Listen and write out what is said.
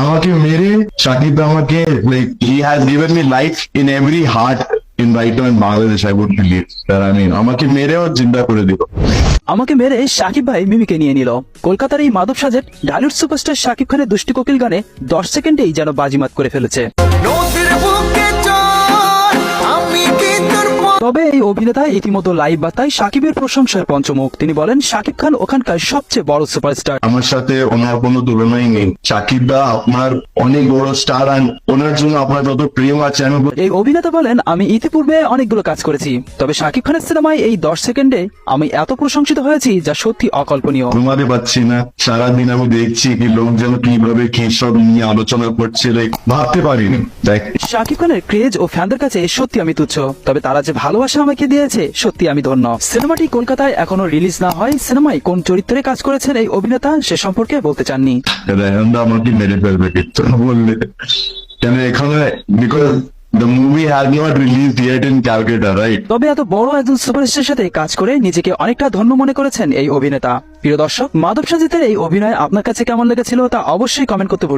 আমাকে মেরে সাকিব আমাকে like he has given me life in every heart in right in Bangladesh I would believe that I mean আমাকে মেরেও জিন্দা করে দিল। আমাকে মেরে সাকিব ভাই মিমিকে নিয়ে নিল। কলকাতার এই মাধব সাজের ডালিউড সুপারস্টার সাকিব খানের দুষ্টি কোকিল গানে দশ সেকেন্ডেই যেন বাজিমাত করে ফেলেছে। তবে এই অভিনেতা ইতিমধ্যে লাইভ বার্তায় সাকিবের প্রশংসায় পঞ্চমুখ। তিনি বলেন সাকিব খান ওখানকার সবচেয়ে বড় সুপারস্টার আমার সাথে ওনার কোনো তুলনাই নেই। সাকিব দা আপনার অনেক বড় স্টার আর ওনার জন্য আপনার যত প্রেম আছে আমি এই অভিনেতা বলেন আমি ইতিপূর্বে অনেকগুলো কাজ করেছি। তবে সাকিব খানের সিনেমায় এই দশ সেকেন্ডে আমি এত প্রশংসিত হয়েছি যা সত্যি অকল্পনীয়। ঘুমাতে পারছি না। সারাদিন আমি দেখছি কি লোকজন কীভাবে কি সব নিয়ে আলোচনা করছে। ভাবতে পারিনি। দেখ। শাকিব খানের ক্রেজ ও ফ্যানদের কাছে সত্যি আমি তুচ্ছ। তবে তারা যে ভালোবাসা আমাকে দিয়েছে সত্যি আমি ধন্য। সিনেমাটি কলকাতায় এখনও রিলিজ না হয় সিনেমায় কোন চরিত্রে কাজ করেছেন এই অভিনেতা সে সম্পর্কে বলতে চাননি। আমাকে মেরে ফেলবে বললে। কেন এখানে because the movie has not release yet in Calcutta right তবে এত বড় একজন সুপারস্টারের সাথে কাজ করে নিজেকে অনেকটা ধন্য মনে করেছেন এই অভিনেতা। প্রিয় দর্শক মাধব সাজিতের এই অভিনয় আপনার কাছে কেমন লেগেছিল তা অবশ্যই কমেন্ট করতে ভুলবেন